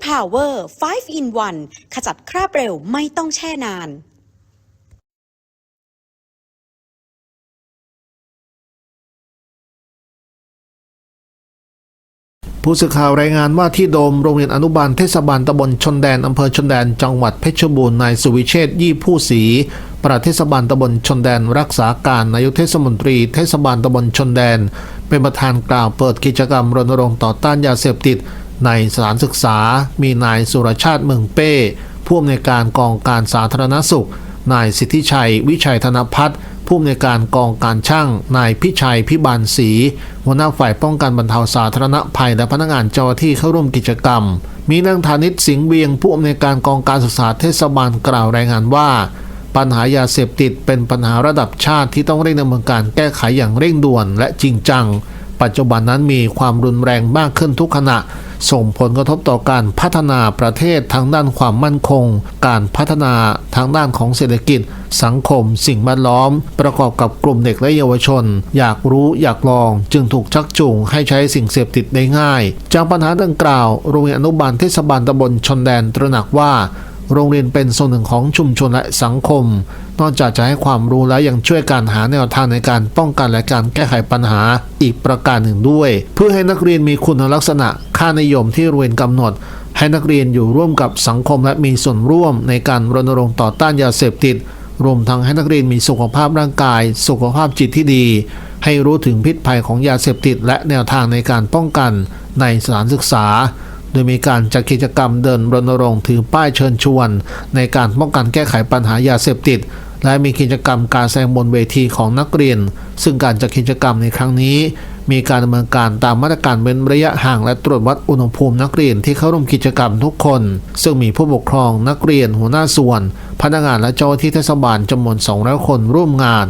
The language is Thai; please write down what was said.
Power 5 in 1 ขจัดคราบเร็วไม่ต้องแช่นาน ผู้สื่อข่าวรายงานว่าที่โดมโรงเรียนอนุบาลเทศบาลตำบลชนแดนอำเภอชนแดนจังหวัดเพชรบูรณ์นายสุวิเชษยี่ผู้ศรีปลัดเทศบาลตำบลชนแดนรักษาการนายกเทศมนตรี เทศบาลตำบลชนแดน เป็นประธานกล่าวเปิดกิจกรรมรณรงค์ต่อต้านยาเสพติด ในสถานศึกษา มีนายสุรชาติเมืองเป้ ผู้อำนวยการกองการสาธารณสุข นายสิทธิชัย วิชัยธนพัฒน์ผู้อำนวยการกองการช่าง นายพิชัยพิบาลศรีหัวหน้าฝ่ายป้องกันบรรเทาสาธารณภัยและพนักงานเจ้าหน้าที่เข้าร่วมกิจกรรม มีนางธานิตสิงห์เวียง ผู้อำนวยการกองการศึกษาเทศบาลกล่าวรายงานว่า ปัญหายาเสพติดเป็นปัญหาระดับชาติที่ต้องเร่งดำเนินการแก้ไขอย่างเร่งด่วนและจริงจัง ปัจจุบันนั้นมีความรุนแรงมากขึ้นทุกขณะ ส่งผลกระทบต่อการพัฒนาประเทศทางด้านความมั่นคง การพัฒนาทางด้านของเศรษฐกิจ สังคม สิ่งแวดล้อม ประกอบกับกลุ่มเด็กและเยาวชน อยากรู้อยากลอง จึงถูกชักจูงให้ใช้สิ่งเสพติดได้ง่าย จากปัญหาดังกล่าวโรงเรียนอนุบาลเทศบาลตำบลชนแดนตระหนักว่า โรงเรียนเป็นส่วนหนึ่งของชุมชนและสังคม นอกจากจะให้ความรู้แล้วยังช่วยการหาแนวทางในการป้องกันและการแก้ไขปัญหาอีกประการหนึ่งด้วย เพื่อให้นักเรียนมีคุณลักษณะค่านิยมที่โรงเรียนกำหนด ให้นักเรียนอยู่ร่วมกับสังคมและมีส่วนร่วมในการรณรงค์ต่อต้านยาเสพติด รวมทั้งให้นักเรียนมีสุขภาพร่างกาย สุขภาพจิตที่ดี ให้รู้ถึงพิษภัยของยาเสพติด และแนวทางในการป้องกันในสถานศึกษา โดยมีการจัดกิจกรรมเดินรณรงค์ถือป้ายเชิญชวน ในการป้องกันแก้ไขปัญหายาเสพติด และมีกิจกรรมการแสดงบนเวทีของนักเรียน ซึ่งการจัดกิจกรรมในครั้งนี้ มีการดำเนินการตามมาตรการเว้นระยะห่างและตรวจวัดอุณหภูมินักเรียนที่เข้าร่วมกิจกรรมทุกคน ซึ่งมีผู้ปกครองนักเรียนหัวหน้าส่วน พนักงานและเจ้าหน้าที่เทศบาลจำนวน200คนร่วมงาน